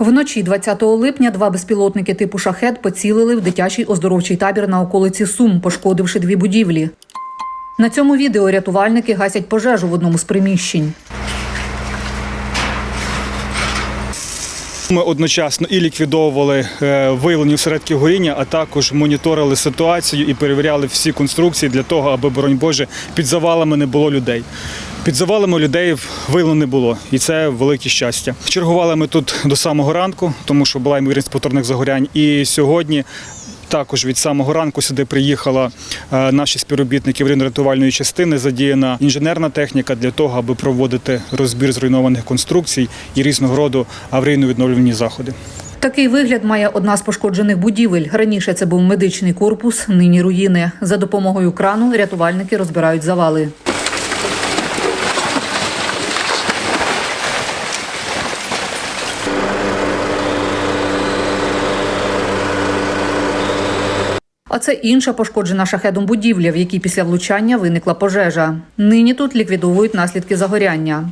Вночі 20 липня два безпілотники типу шахет поцілили в дитячий оздоровчий табір на околиці Сум, пошкодивши дві будівлі. На цьому відео рятувальники гасять пожежу в одному з приміщень. Ми одночасно і ліквідовували е, виявлені осередки горіння, а також моніторили ситуацію і перевіряли всі конструкції для того, аби, боронь Боже, під завалами не було людей. Під завалами людей виявлено не було, і це велике щастя. Чергували ми тут до самого ранку, тому що була ймовірність повторних загорянь. І сьогодні також від самого ранку сюди приїхала е, наші співробітники аварійно-рятувальної частини. Задіяна інженерна техніка для того, аби проводити розбір зруйнованих конструкцій і різного роду аварійно-відновлювальні заходи. Такий вигляд має одна з пошкоджених будівель. Раніше це був медичний корпус, нині руїни. За допомогою крану рятувальники розбирають завали. А це інша пошкоджена шахедом будівля, в якій після влучання виникла пожежа. Нині тут ліквідовують наслідки загоряння.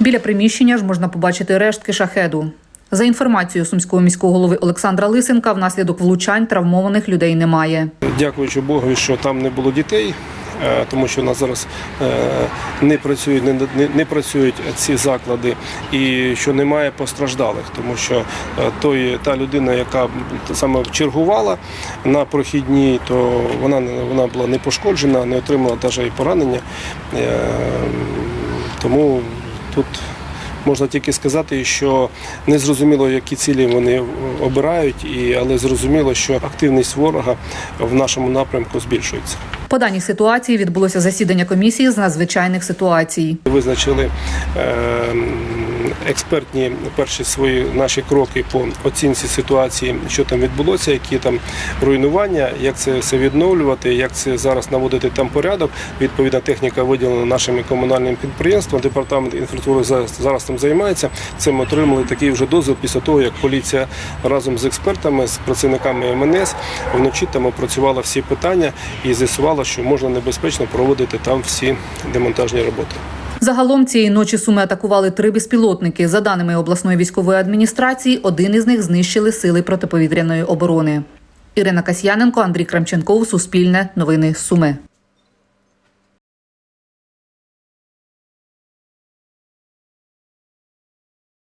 Біля приміщення ж можна побачити рештки шахеду. За інформацією сумського міського голови Олександра Лисенка, внаслідок влучань травмованих людей немає. Дякуючи Богу, що там не було дітей, тому що у нас зараз е, не працюють, не, не, працюють ці заклади, і що немає постраждалих, тому що е, той, та людина, яка саме чергувала на прохідній, то вона, вона була не пошкоджена, не отримала навіть і поранення. Е, Тому тут можна тільки сказати, що не зрозуміло, які цілі вони обирають, і, але зрозуміло, що активність ворога в нашому напрямку збільшується. По даній ситуації відбулося засідання комісії з надзвичайних ситуацій. Визначили е, експертні перші свої наші кроки по оцінці ситуації, що там відбулося, які там руйнування, як це все відновлювати, як це зараз наводити там порядок. Відповідна техніка виділена нашими комунальним підприємствам. Департамент інфраструктури зараз, зараз там займається. Це ми отримали такий вже дозвіл після того, як поліція разом з експертами, з працівниками МНС вночі там опрацювала всі питання і з'ясувала, що можна небезпечно проводити там всі демонтажні роботи. Загалом цієї ночі суми атакували три безпілотники. За даними обласної військової адміністрації, один із них знищили сили протиповітряної оборони. Ірина Касьяненко, Андрій Крамченков, Суспільне, Новини Суми.